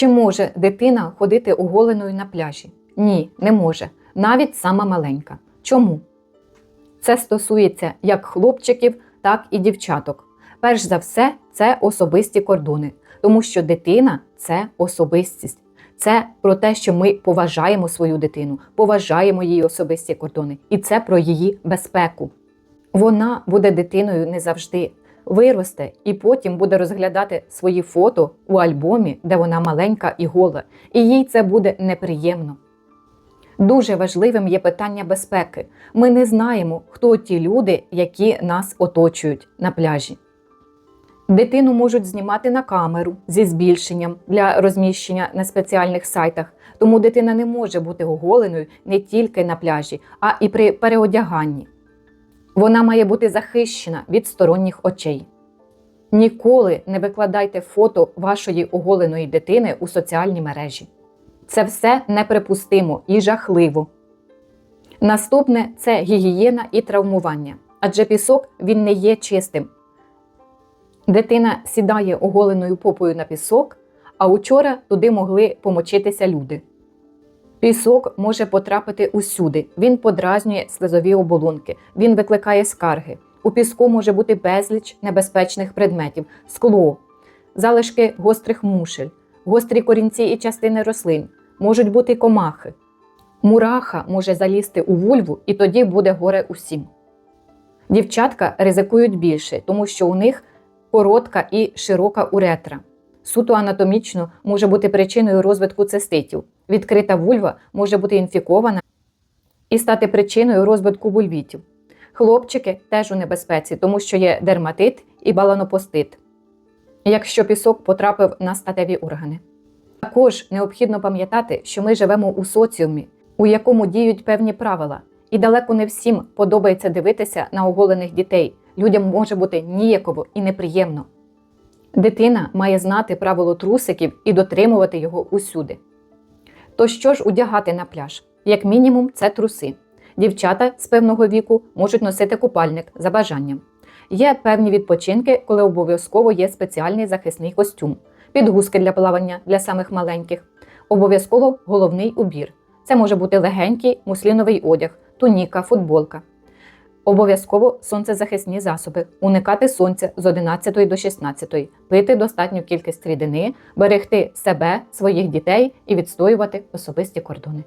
Чи може дитина ходити оголеною на пляжі? Ні, не може. Навіть сама маленька. Чому? Це стосується як хлопчиків, так і дівчаток. Перш за все, це особисті кордони, тому що дитина це особистість. Це про те, що ми поважаємо свою дитину, поважаємо її особисті кордони, і це про її безпеку. Вона буде дитиною не завжди, виросте і потім буде розглядати свої фото у альбомі, де вона маленька і гола, і їй це буде неприємно. Дуже важливим є питання безпеки. Ми не знаємо, хто ті люди, які нас оточують на пляжі. Дитину можуть знімати на камеру зі збільшенням для розміщення на спеціальних сайтах, тому дитина не може бути оголеною не тільки на пляжі, а і при переодяганні. Вона має бути захищена від сторонніх очей. Ніколи не викладайте фото вашої оголеної дитини у соціальні мережі. Це все неприпустимо і жахливо. Наступне це гігієна і травмування, адже пісок він не є чистим. Дитина сідає оголеною попою на пісок, а учора туди могли помочитися люди. Пісок може потрапити усюди, він подразнює слизові оболонки, він викликає скарги. У піску може бути безліч небезпечних предметів, скло, залишки гострих мушель, гострі корінці і частини рослин, можуть бути комахи. Мураха може залізти у вульву, і тоді буде горе усім. Дівчатка ризикують більше, тому що у них коротка і широка уретра. Суто анатомічно може бути причиною розвитку циститів. Відкрита вульва може бути інфікована і стати причиною розвитку вульвітів. Хлопчики теж у небезпеці, тому що є дерматит і баланопостит, якщо пісок потрапив на статеві органи. Також необхідно пам'ятати, що ми живемо у соціумі, у якому діють певні правила, і далеко не всім подобається дивитися на оголених дітей. Людям може бути ніяково і неприємно. Дитина має знати правило трусиків і дотримувати його усюди. То що ж удягати на пляж? Як мінімум, це труси. Дівчата з певного віку можуть носити купальник за бажанням. Є певні відпочинки, коли обов'язково є спеціальний захисний костюм, підгузки для плавання для самих маленьких, обов'язково головний убір. Це може бути легенький мусліновий одяг, туніка, футболка. Обов'язково сонцезахисні засоби, уникати сонця з 11 до 16, пити достатню кількість рідини, берегти себе, своїх дітей і відстоювати особисті кордони.